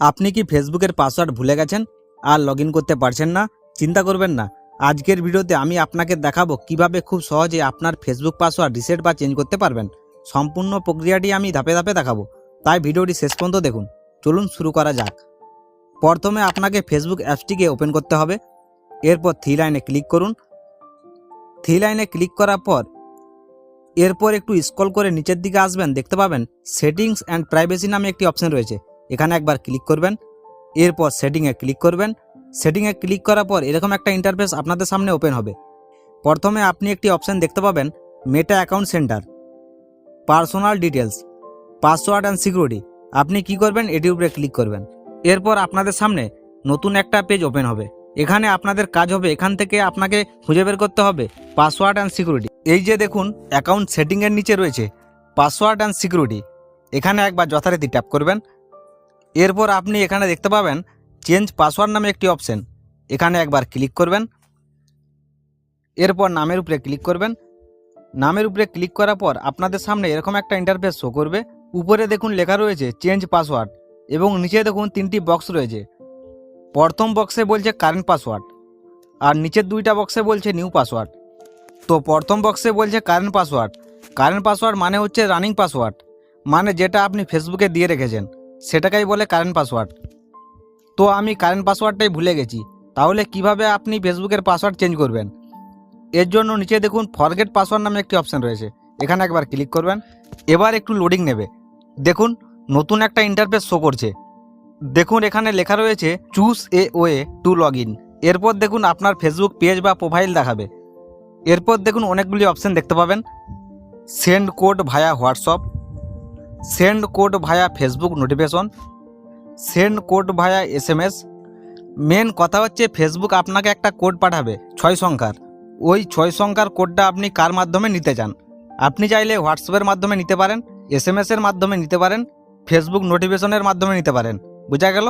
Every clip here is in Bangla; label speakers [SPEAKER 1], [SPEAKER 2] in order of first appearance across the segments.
[SPEAKER 1] আপনি কি ফেসবুকের পাসওয়ার্ড ভুলে গেছেন? আর লগ করতে পারছেন না? চিন্তা করবেন না। আজকের ভিডিওতে আমি আপনাকে দেখাবো কীভাবে খুব সহজে আপনার ফেসবুক পাসওয়ার্ড রিসেট বা চেঞ্জ করতে পারবেন। সম্পূর্ণ প্রক্রিয়াটি আমি ধাপে ধাপে দেখাবো। তাই ভিডিওটি শেষ পর্যন্ত দেখুন। চলুন শুরু করা যাক। প্রথমে আপনাকে ফেসবুক অ্যাপসটিকে ওপেন করতে হবে। এরপর থ্রি লাইনে ক্লিক করুন। থ্রি লাইনে ক্লিক করার পর এরপর একটু স্ক্রল করে নিচের দিকে আসবেন। দেখতে পাবেন সেটিংস অ্যান্ড প্রাইভেসি নামে একটি অপশন রয়েছে। এখানে একবার ক্লিক করবেন, এরপর সেটিংয়ে ক্লিক করবেন। সেটিংয়ে ক্লিক করার পর এরকম একটা ইন্টারফেস আপনাদের সামনে ওপেন হবে। প্রথমে আপনি একটি অপশন দেখতে পাবেন Meta account centre personal details password and security আপনি কি করবেন, এটির উপরে ক্লিক করবেন। এরপর আপনাদের সামনে নতুন একটা পেজ ওপেন হবে। এখানে আপনাদের কাজ হবে, এখান থেকে আপনাকে খুঁজে বের করতে হবে পাসওয়ার্ড অ্যান্ড সিকিউরিটি এই যে দেখুন অ্যাকাউন্ট সেটিংয়ের নিচে রয়েছে পাসওয়ার্ড অ্যান্ড সিকিউরিটি এখানে একবার যথারীতি ট্যাপ করবেন। এরপর আপনি এখানে দেখতে পাবেন চেঞ্জ পাসওয়ার্ড নামে একটি অপশন। এখানে একবার ক্লিক করবেন। এরপর নামের উপরে ক্লিক করবেন। নামের উপরে ক্লিক করার পর আপনাদের সামনে এরকম একটা ইন্টারফেস শো করবে। উপরে দেখুন লেখা রয়েছে চেঞ্জ পাসওয়ার্ড এবং নিচে দেখুন তিনটি বক্স রয়েছে। প্রথম বক্সে বলছে কারেন্ট পাসওয়ার্ড আর নিচের দুইটা বক্সে বলছে নিউ পাসওয়ার্ড তো প্রথম বক্সে বলছে কারেন্ট পাসওয়ার্ড কারেন্ট পাসওয়ার্ড মানে হচ্ছে রানিং পাসওয়ার্ড মানে যেটা আপনি ফেসবুকে দিয়ে রেখেছেন। সেটাকেই বলে কারেন্ট পাসওয়ার্ড তো আমি কারেন্ট পাসওয়ার্ডটাই ভুলে গেছি। তাহলে কীভাবে আপনি ফেসবুকের পাসওয়ার্ড চেঞ্জ করবেন? এর জন্য নিচে দেখুন ফরগেট পাসওয়ার্ড নামে একটি অপশন রয়েছে। এখানে একবার ক্লিক করবেন। এবার একটু লোডিং নেবে। দেখুন, নতুন একটা ইন্টারফেস শো করছে। দেখুন, এখানে লেখা রয়েছে choose a way to log in এরপর দেখুন আপনার ফেসবুক পেজ বা প্রোফাইল দেখাবে। এরপর দেখুন অনেকগুলি অপশান দেখতে পাবেন। Send code via WhatsApp send code via Facebook notification, send code via S M S main কথা হচ্ছে ফেসবুক আপনাকে একটা কোড পাঠাবে, ছয় সংখ্যার। ওই ছয় সংখ্যার কোডটা আপনি কার মাধ্যমে নিতে চান? আপনি চাইলে হোয়াটসঅ্যাপের মাধ্যমে নিতে পারেন এস এম এসের মাধ্যমে নিতে পারেন, ফেসবুক নোটিফিকেশনের মাধ্যমে নিতে পারেন। বোঝা গেল?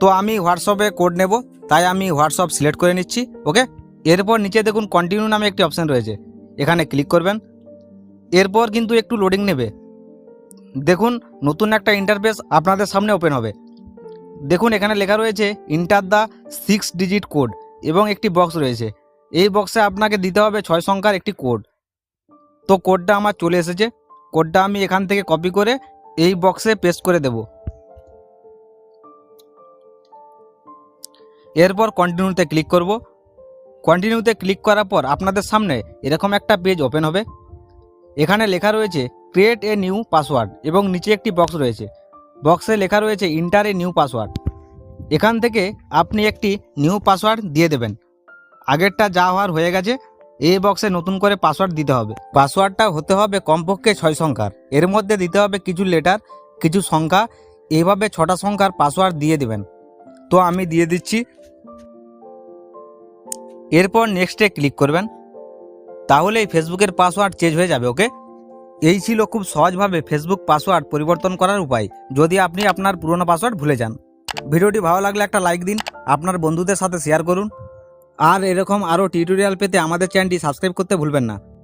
[SPEAKER 1] তো আমি হোয়াটসঅ্যাপে কোড নেব, তাই আমি হোয়াটসঅ্যাপ সিলেক্ট করে নিচ্ছি, ওকে? এরপর নিচে দেখুন কন্টিনিউ নামে একটি অপশান রয়েছে, এখানে ক্লিক করবেন। এরপর কিন্তু একটু লোডিং নেবে দেখুন, নতুন একটা ইন্টারফেস আপনাদের সামনে ওপেন হবে। দেখুন, এখানে লেখা রয়েছে enter the six digit code এবং একটি বক্স রয়েছে। এই বক্সে আপনাকে দিতে হবে ছয় সংখ্যার একটি কোড তো কোডটা আমার চলে এসেছে। কোডটা আমি এখান থেকে কপি করে এই বক্সে পেস্ট করে দেব। এরপর কন্টিনিউতে ক্লিক করব। কন্টিনিউতে ক্লিক করার পর আপনাদের সামনে এরকম একটা পেজ ওপেন হবে। এখানে লেখা রয়েছে ক্রিয়েট এ নিউ পাসওয়ার্ড এবং নিচে একটি বক্স রয়েছে। বক্সে লেখা রয়েছে ইন্টার এ নিউ পাসওয়ার্ড এখান থেকে আপনি একটি নিউ পাসওয়ার্ড দিয়ে দেবেন। আগেরটা যা হওয়ার হয়ে গেছে, এই বক্সে নতুন করে পাসওয়ার্ড দিতে হবে। পাসওয়ার্ডটা হতে হবে কমপক্ষে ছয় সংখ্যার। এর মধ্যে দিতে হবে কিছু লেটার কিছু সংখ্যা। এইভাবে ছটা সংখ্যার পাসওয়ার্ড দিয়ে দেবেন। তো আমি দিয়ে দিচ্ছি। এরপর নেক্সটে ক্লিক করবেন। তাহলেই ফেসবুকের পাসওয়ার্ড চেঞ্জ হয়ে যাবে ওকে এই ছিল খুব সহজভাবে ফেসবুক পাসওয়ার্ড পরিবর্তন করার উপায়, যদি আপনি আপনার পুরনো পাসওয়ার্ড ভুলে যান। ভিডিওটি ভালো লাগলে একটা লাইক দিন, আপনার বন্ধুদের সাথে শেয়ার করুন। আর এরকম আরও টিউটোরিয়াল পেতে আমাদের চ্যানেলটি সাবস্ক্রাইব করতে ভুলবেন না।